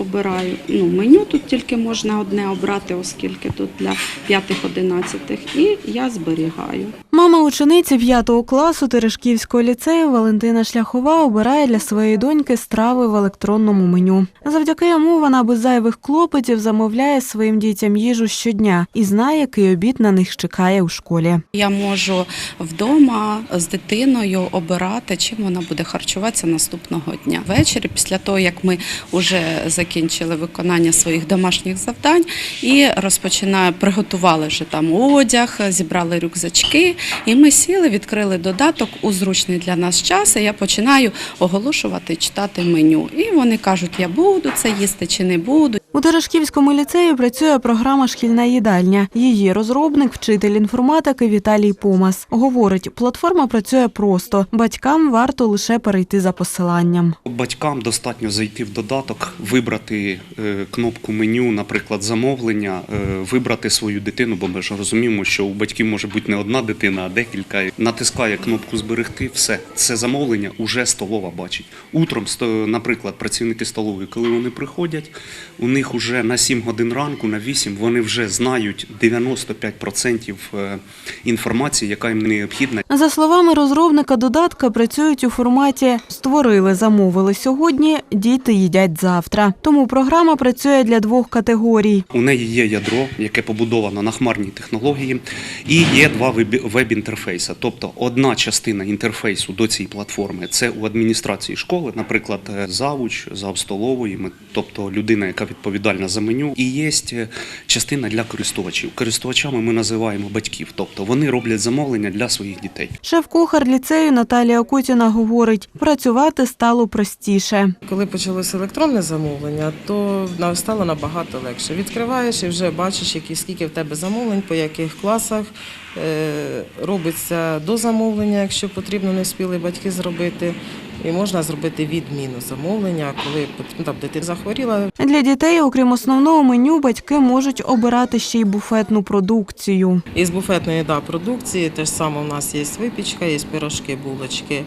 обираю ну, меню. Тут тільки можна одне обрати, оскільки тут для 5-11. І я зберігаю. Мама учениці 5 класу Терешківського ліцею Валентина Шляхова обирає для своєї доньки страви в електронному меню. Завдяки йому вона без зайвих клопотів замовляє своїм дітям їжу щодня і знає, який обід на них чекає у школі. Я можу вдома з дитиною обирати, чим вона буде харчуватися наступного дня. Ввечері, після того як ми вже закінчили виконання своїх домашніх завдань і розпочинаю, приготували вже там одяг, зібрали рюкзачки, і ми сіли, відкрили додаток у зручний для нас час. І я починаю оголошувати, читати меню. І вони кажуть, я буду це їсти чи не буду. У Терешківському ліцеї працює програма Шкільна їдальня. Її розробник, вчитель інформатики Віталій Помас. Говорить, платформа працює просто. Батькам варто лише перейти за посиланням. Батькам достатньо зайти в додаток, вибрати е, кнопку меню, наприклад, замовлення, е, вибрати свою дитину, бо ми ж розуміємо, що у батьків може бути не одна дитина, а декілька. Натискає кнопку зберегти, все це замовлення уже столова бачить. Утром, наприклад, працівники столової, коли вони приходять, у них уже на 7 годин ранку, на 8, вони вже знають 95% е, інформації, яка їм необхідна. За словами розробника додатка, працюють у форматі створили, замовили сьогодні, діти їдять завтра. Тому програма працює для двох категорій. У неї є ядро, яке побудовано на хмарній технології, і є два веб- веб-інтерфейси. Тобто одна частина інтерфейсу до цієї платформи це у адміністрації школи, наприклад, е, завуч, завстолової, ми- тобто людина, яка відповідальна за меню. І є е, частина для користувачів. Користувачами ми називаємо батьків, тобто вони роблять замовлення для своїх дітей. Шеф-кухар ліцею Наталія Кутіна говорить, працювати стало простіше. Коли почалося електронне замовлення, то стало набагато легше. Відкриваєш і вже бачиш, які, скільки в тебе замовлень, по яких класах. Е, робиться до замовлення, якщо потрібно, не встигли батьки зробити. І можна зробити відміну замовлення, коли ну, там дитина захворіла, Для дітей, окрім основного меню, батьки можуть обирати ще й буфетну продукцію. Із буфетної да, продукції теж саме у нас є випічка, є пирожки, булочки,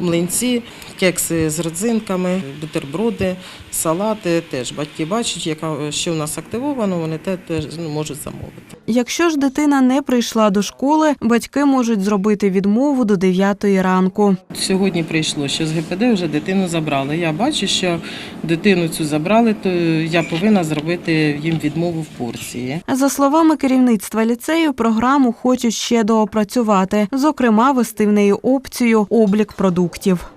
млинці, кекси з родзинками, бутерброди, салати. Теж батьки бачать, яка що в нас активовано, вони те теж ну, можуть замовити. Якщо ж дитина не прийшла до школи, батьки можуть зробити відмову до 9 ранку. Сьогодні прийшло, що з ГПД вже дитину забрали. Я бачу, що дитину цю забрали, то я повинна зробити їм відмову в порції. За словами керівництва ліцею, програму хочуть ще доопрацювати, зокрема, вести в неї опцію облік продуктів.